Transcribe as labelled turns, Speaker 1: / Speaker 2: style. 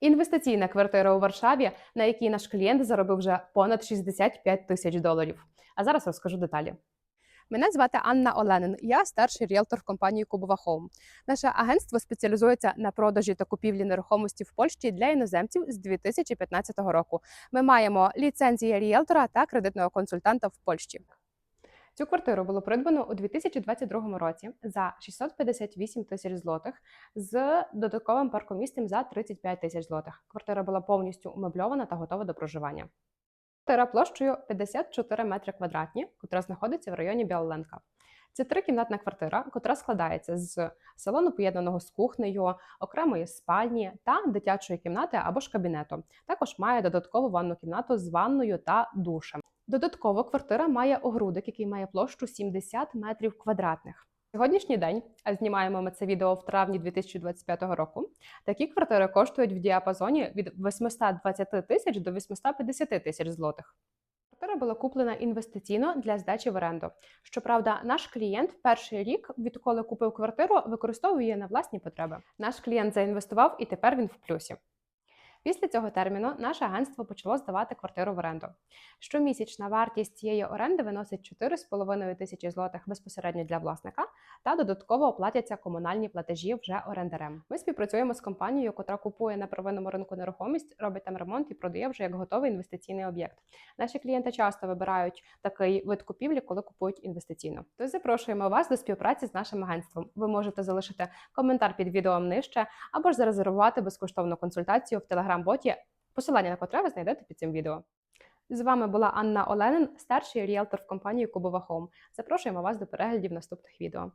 Speaker 1: Інвестиційна квартира у Варшаві, на якій наш клієнт заробив вже понад 65 тисяч доларів. А зараз розкажу деталі. Мене звати Анна Оленин. Я старший ріелтор в компанії Кубова Хоум. Наше агентство спеціалізується на продажі та купівлі нерухомості в Польщі для іноземців з 2015 року. Ми маємо ліцензію ріелтора та кредитного консультанта в Польщі. Цю квартиру було придбано у 2022 році за 658 тисяч злотих з додатковим паркомістем за 35 тисяч злотих. Квартира була повністю умебльована та готова до проживання. Квартира площею 54 метри квадратні, котра знаходиться в районі Біоленка. Це трикімнатна квартира, котра складається з салону поєднаного з кухнею, окремої спальні та дитячої кімнати або ж кабінету. Також має додаткову ванну кімнату з ванною та душем. Додатково квартира має огрудик, який має площу 70 метрів квадратних. Сьогоднішній день, а знімаємо ми це відео в травні 2025 року. Такі квартири коштують в діапазоні від 820 тисяч до 850 тисяч злотих. Квартира була куплена інвестиційно для здачі в оренду. Щоправда, наш клієнт перший рік, відколи купив квартиру, використовує на власні потреби. Наш клієнт заінвестував і тепер він в плюсі. Після цього терміну наше агентство почало здавати квартиру в оренду. Щомісячна вартість цієї оренди виносить 4,5 тисячі злотих безпосередньо для власника, та додатково оплатяться комунальні платежі вже орендарем. Ми співпрацюємо з компанією, котра купує на первинному ринку нерухомість, робить там ремонт і продає вже як готовий інвестиційний об'єкт. Наші клієнти часто вибирають такий вид купівлі, коли купують інвестиційно. Тож запрошуємо вас до співпраці з нашим агентством. Ви можете залишити коментар під відео нижче або ж зарезервувати безкоштовну консультацію в телеграм-боті, посилання на котре ви знайдете під цим відео. З вами була Анна Оленин, старший ріелтор в компанії Кубова Home. Запрошуємо вас до переглядів наступних відео.